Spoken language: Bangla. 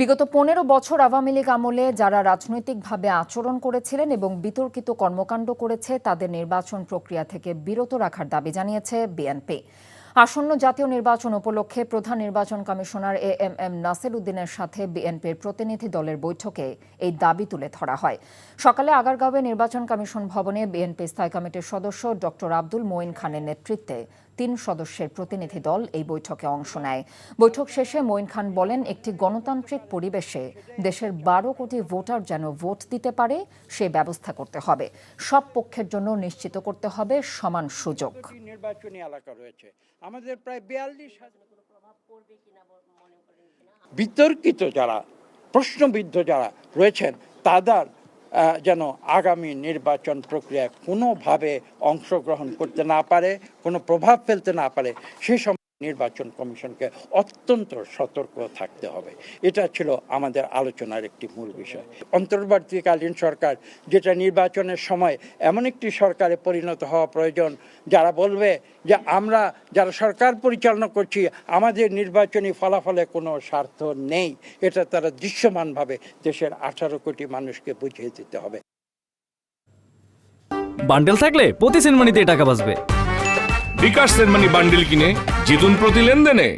বিগত পনেরো বছর আওয়ামী লীগ আমলে যারা রাজনৈতিকভাবে আচরণ করেছিলেন এবং বিতর্কিত কর্মকাণ্ড করেছে, তাদের নির্বাচন প্রক্রিয়া থেকে বিরত রাখার দাবি জানিয়েছে বিএনপি। আসন্ন জাতীয় নির্বাচন উপলক্ষে প্রধান নির্বাচন commissioner A M M Nasir উদ্দিনের সাথে বিএনপির প্রতিনিধি দলের বৈঠকে এই দাবি তুলে ধরা হয়। সকালে আগারগাঁওয়ে নির্বাচন কমিশন ভবনে বিএনপি স্থায়ী কমিটির সদস্য ডক্টর আব্দুল মঈন খানের নেতৃত্বে তিন সদস্যের প্রতিনিধি দল এই বৈঠকে অংশ নেয়। বৈঠক শেষে মঈন খান বলেন, একটি গণতান্ত্রিক পরিবেশে দেশের বারো কোটি ভোটার যেন ভোট দিতে পারে, সে ব্যবস্থা করতে হবে। সব পক্ষের জন্য নিশ্চিত করতে হবে সমান সুযোগ। নির্বাচনী এলাকা রয়েছে। আমাদের প্রায় বিয়াল্লিশ বিতর্কিত যারা প্রশ্নবিদ্ধ যারা রয়েছেন তাদের যেন আগামী নির্বাচন প্রক্রিয়ায় কোনোভাবে অংশগ্রহণ করতে না পারে কোনো প্রভাব ফেলতে না পারে সে সময় নির্বাচন কমিশনকে অত্যন্ত সতর্ক থাকতে হবে। এটা ছিল আমাদের আলোচনার একটি মূল বিষয়। অন্তর্বর্তীকালীন সরকার যেটা নির্বাচনের সময় এমন একটি সরকারে পরিণত হওয়া প্রয়োজন যারা বলবে যে আমরা যারা সরকার পরিচালনা করছি আমাদের নির্বাচনী ফলাফলে কোনো স্বার্থ নেই। এটা তারা দৃশ্যমানভাবে দেশের আঠারো কোটি মানুষকে বুঝিয়ে দিতে হবে। বান্ডেল থাকলে প্রতি সেনমানিতে টাকা বাঁচবে। বিকাশ সেনমানি বান্ডিল কিনে জিতুন প্রতি লেনদেনে।